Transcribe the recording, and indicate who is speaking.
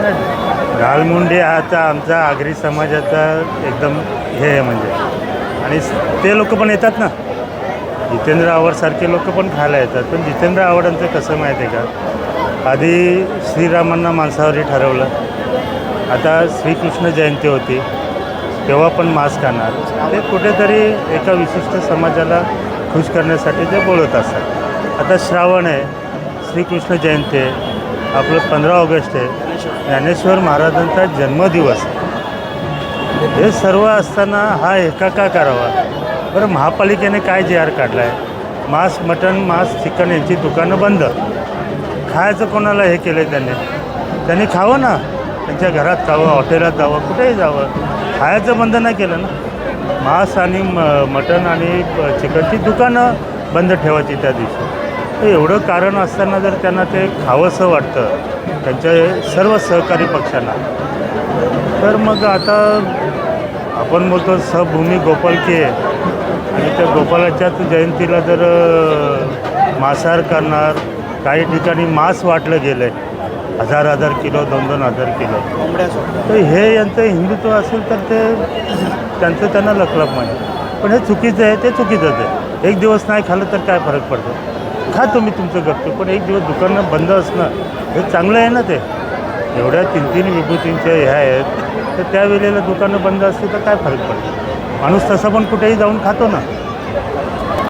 Speaker 1: घालमुंडे हा आता आमचा आगरी समाजाचा एकदम हे आहे म्हणजे. आणि ते लोक पण येतात ना. जितेंद्र आवडसारखे लोक पण खायला येतात. पण जितेंद्र आवडांचं कसं माहिती आहे का? आधी श्रीरामांना मांसाहारी ठरवलं. आता श्रीकृष्ण जयंती होती. तेव्हा पण मांस खाणार. ते कुठेतरी एका विशिष्ट समाजाला खुश करण्यासाठी ते बोलत असतात. आता श्रावण आहे. श्रीकृष्ण जयंती आहे. आपलं पंधरा ऑगस्ट आहे. ज्ञानेश्वर महाराजांचा जन्मदिवस. हे सर्व असताना हा एका का करावा. बरं महापालिकेने काय जे आर काढला आहे मांस मटण मांस चिकन यांची दुकानं बंद. खायचं कोणाला हे केलं आहे त्यांनी? त्यांनी खावं ना? त्यांच्या घरात खावं हॉटेलात जावं कुठेही जावं. खायचं बंद नाही केलं ना? मांस आणि म मटण आणि चिकनची दुकानं बंद ठेवायची त्या दिवशी. एवढं कारण असताना जर त्यांना ते खावंसं वाटतं त्यांच्या सर्व सहकारी पक्षांना तर मग आता आपण बोलतो सहभूमी गोपालकी आहे आणि त्या गोपालाच्याच जयंतीला जर मांसाहार करणार काही ठिकाणी मांस वाटलं गेलं आहे हजार हजार किलो दोन दोन हजार किलो. तर हे यांचं हिंदुत्व असेल तर ते त्यांचं त्यांना लकलप म्हणजे पण हे चुकीचं आहे ते चुकीचंच आहे. एक दिवस नाही खाल्लं तर काय फरक पडतो? खा तुम्ही तुमचं गप्पू पण एक दिवस दुकानं बंद असणं हे चांगलं आहे ना ते? एवढ्या तीन तीन विभूतींच्या ह्या आहेत तर त्यावेळेला दुकानं बंद असतील तर काय फरक पडतो? माणूस तसं पण कुठेही जाऊन खातो ना.